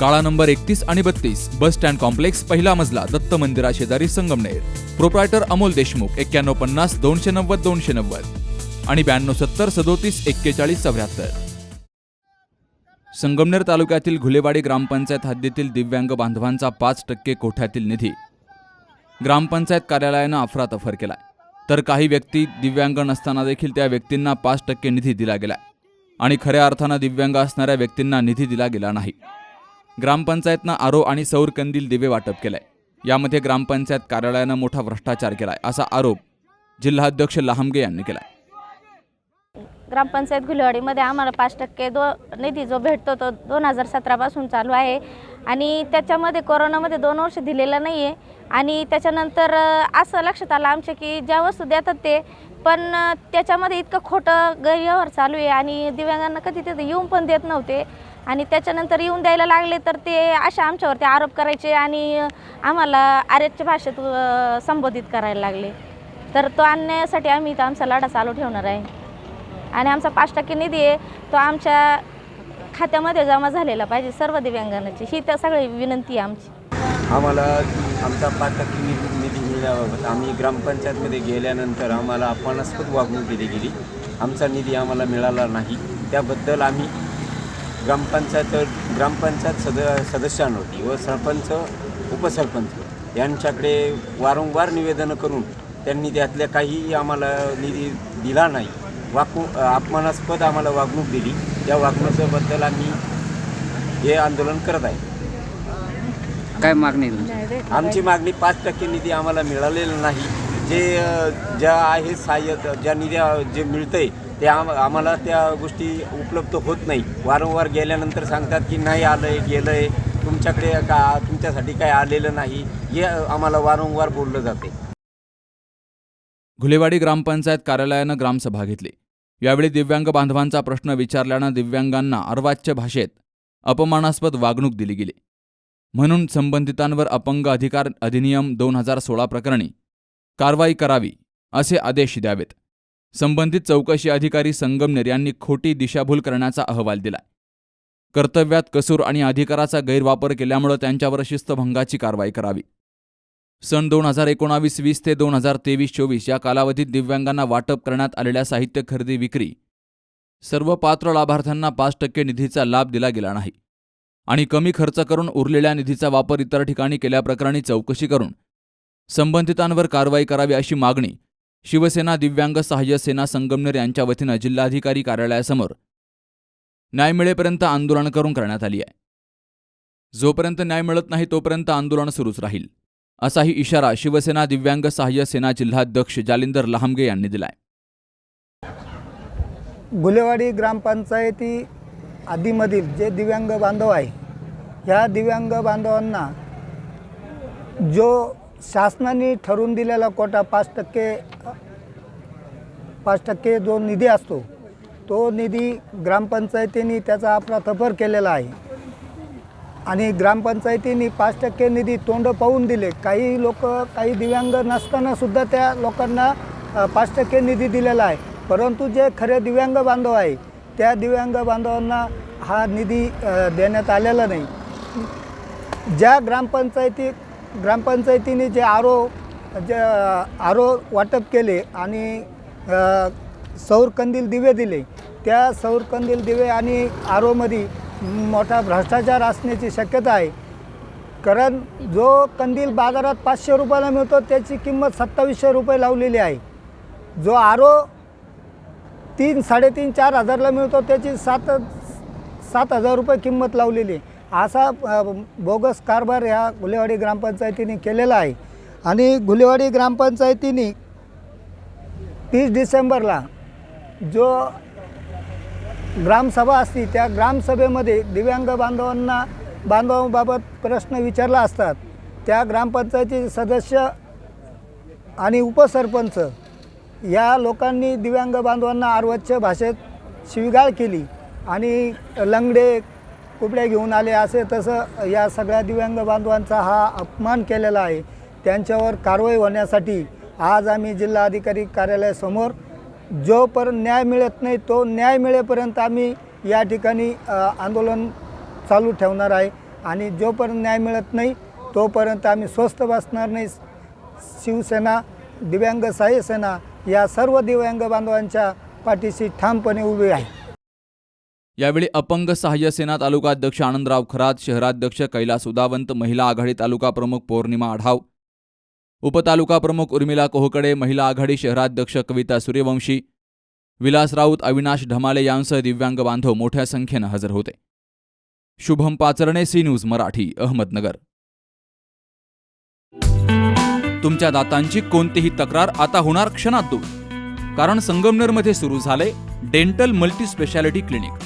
काळा नंबर एकतीस आणि बत्तीस बस स्टँड कॉम्प्लेक्स पहिला मजला दत्त मंदिरा शेजारी संगमनेर. प्रोप्रायटर अमोल देशमुख एक्क्याण्णव पन्नास दोनशे नव्वद दोनशे नव्वद. आणि ब्याण्णव सत्तर सदोतीस एक्केचाळीस चौऱ्याहत्तर. संगमनेर तालुक्यातील घुलेवाडी ग्रामपंचायत हद्दीतील दिव्यांग बांधवांचा पाच टक्के कोठ्यातील निधी ग्रामपंचायत कार्यालयानं अफरातफर केलाय. तर काही व्यक्ती दिव्यांग नसताना देखील त्या व्यक्तींना पाच टक्के निधी दिला गेलाय. आणि खऱ्या अर्थानं दिव्यांग असणाऱ्या व्यक्तींना निधी दिला गेला नाही. ग्रामपंचायतनं आरो आणि सौर कंदील दिवे वाटप केलंय. यामध्ये ग्रामपंचायत कार्यालयानं मोठा भ्रष्टाचार केलाय असा आरोप जिल्हाध्यक्ष लहामगे यांनी केलाय. ग्रामपंचायत गुलेवाडीमध्ये आम्हाला पाच टक्के दो निधी जो भेटतो तो दोन हजार सतरापासून चालू आहे. आणि त्याच्यामध्ये कोरोनामध्ये दोन वर्ष दिलेलं नाही आहे आणि त्याच्यानंतर असं लक्षात आलं आमच्या की ज्या वस्तू देतात ते पण त्याच्यामध्ये इतकं खोटं गैरव्यवहार चालू आहे. आणि दिव्यांगांना कधी तिथं येऊन पण देत नव्हते. आणि त्याच्यानंतर येऊन द्यायला लागले तर ते अशा आमच्यावरती आरोप करायचे आणि आम्हाला आर्यच्या भाषेत संबोधित करायला लागले. तर तो आणण्यासाठी आम्ही इथं आमचा लढा चालू ठेवणार आहे. आणि आमचा पाच टक्के निधी आहे तो आमच्या खात्यामध्ये जमा झालेला पाहिजे सर्व दिव्यांगांची. ही तर सगळी विनंती आहे आमची. आम्हाला आमचा पाच टक्के निधी निधी मिळाल्याबाबत आम्ही ग्रामपंचायतमध्ये गेल्यानंतर आम्हाला अपमानास्पद वागणूक दिली गेली. आमचा निधी आम्हाला मिळाला नाही. त्याबद्दल आम्ही ग्रामपंचायत ग्रामपंचायत सद सदस्यांवरती व सरपंच उपसरपंच यांच्याकडे वारंवार निवेदनं करून त्यांनी त्यातल्या काही आम्हाला निधी दिला नाही. वाकू अपमानास्पद आम्हाला वागणूक दिली. त्या वागणुकीबद्दल आम्ही हे आंदोलन करत आहे. काय मागणी आहे आमची मागणी पाच टक्के निधी आम्हाला मिळालेला नाही. जे ज्या आहे सहाय्य ज्या निधी जे मिळतंय ते आम आम्हाला त्या गोष्टी उपलब्ध होत नाही. वारंवार गेल्यानंतर सांगतात की नाही आलंय गेलंय. तुमच्याकडे का तुमच्यासाठी काय आलेलं नाही. हे आम्हाला वारंवार बोललं जाते. घुलेवाडी ग्रामपंचायत कार्यालयानं ग्रामसभा घेतली. यावेळी दिव्यांग बांधवांचा प्रश्न विचारल्यानं दिव्यांगांना अर्वाच्य भाषेत अपमानास्पद वागणूक दिली गेली. म्हणून संबंधितांवर अपंग अधिकार अधिनियम दोन हजार सोळा प्रकरणी कारवाई करावी असे आदेश द्यावेत. संबंधित चौकशी अधिकारी संगमनेर यांनी खोटी दिशाभूल करण्याचा अहवाल दिला. कर्तव्यात कसूर आणि अधिकाराचा गैरवापर केल्यामुळे त्यांच्यावर शिस्तभंगाची कारवाई करावी. सन दोन हजार एकोणावीस वीस ते दोन हजार तेवीस चोवीस या कालावधीत दिव्यांगांना वाटप करण्यात आलेल्या साहित्य खरेदी विक्री सर्व पात्र लाभार्थ्यांना पाच टक्के निधीचा लाभ दिला गेला नाही आणि कमी खर्च करून उरलेल्या निधीचा वापर इतर ठिकाणी केल्याप्रकरणी चौकशी करून संबंधितांवर कारवाई करावी अशी मागणी शिवसेना दिव्यांग सहाय्य सेना संगमनेर यांच्या वतीनं जिल्हाधिकारी कार्यालयासमोर न्याय मिळेपर्यंत आंदोलन करून करण्यात आली आहे. जोपर्यंत न्याय मिळत नाही तोपर्यंत आंदोलन सुरूच राहील असाही इशारा शिवसेना दिव्यांग सहाय्य सेना जिल्हाध्यक्ष जालिंदर लहामगे यांनी दिलाय. गुलेवाडी ग्रामपंचायती आदीमधील जे दिव्यांग बांधव आहे ह्या दिव्यांग बांधवांना जो शासनाने ठरवून दिलेला कोटा पाच टक्के पाच टक्के जो निधी असतो तो निधी ग्रामपंचायतीने त्याचा आपला तफर केलेला आहे. आणि ग्रामपंचायतीने पाच टक्के निधी तोंड पाहून दिले. काही लोक काही दिव्यांग नसतानासुद्धा त्या लोकांना पाच टक्के निधी दिलेला आहे. परंतु जे खरे दिव्यांग बांधव आहे त्या दिव्यांग बांधवांना हा निधी देण्यात आलेला नाही. ज्या ग्रामपंचायतीत ग्रामपंचायतीने जे आरो जे आरो वाटप केले आणि सौर कंदील दिवे दिले त्या सौर कंदील दिवे आणि आरोमध्ये मोठा भ्रष्टाचार असण्याची शक्यता आहे. कारण जो कंदील बाजारात पाचशे रुपयाला मिळतो त्याची किंमत सत्तावीसशे रुपये लावलेली आहे. जो आरो तीन साडेतीन चार हजारला मिळतो त्याची सात सात हजार रुपये किंमत लावलेली आहे. असा बोगस कारभार ह्या गुलेवाडी ग्रामपंचायतीने केलेला आहे. आणि गुलेवाडी ग्रामपंचायतीने तीस डिसेंबरला जो ग्रामसभा असती त्या ग्रामसभेमध्ये दिव्यांग बांधवांना बांधवांबाबत प्रश्न विचारला असतात. त्या ग्रामपंचायतीचे सदस्य आणि उपसरपंच या लोकांनी दिव्यांग बांधवांना अर्वाच्य भाषेत शिवीगाळ केली. आणि लंगडे कुबड्या घेऊन आले असे तसं या सगळ्या दिव्यांग बांधवांचा हा अपमान केलेला आहे. त्यांच्यावर कारवाई होण्यासाठी आज आम्ही जिल्हाधिकारी कार्यालयासमोर जोपर्यंत न्याय मिळत नाही तो न्याय मिळेपर्यंत आम्ही या ठिकाणी आंदोलन चालू ठेवणार आहे. आणि जोपर्यंत न्याय मिळत नाही तोपर्यंत आम्ही स्वस्थ बसणार नाही. शिवसेना दिव्यांग सहाय्यसेना या सर्व दिव्यांग बांधवांच्या पाठीशी ठामपणे उभी आहे. यावेळी अपंग सहाय्य सेना तालुका अध्यक्ष आनंदराव खरात शहराध्यक्ष कैलास उदावंत महिला आघाडी तालुका प्रमुख पौर्णिमा आढाव. उपतालुका प्रमुख उर्मिला कोहकडे महिला आघाडी शहराध्यक्ष कविता सूर्यवंशी विलास राऊत अविनाश ढमाले यांसह दिव्यांग बांधव मोठ्या संख्येनं हजर होते. Shubham Pacharne C news Marathi Ahmednagar. तुमच्या दातांची कोणतीही तक्रार आता होणार क्षणात दूर. कारण संगमनेरमध्ये सुरू झाले डेंटल मल्टीस्पेशालिटी क्लिनिक.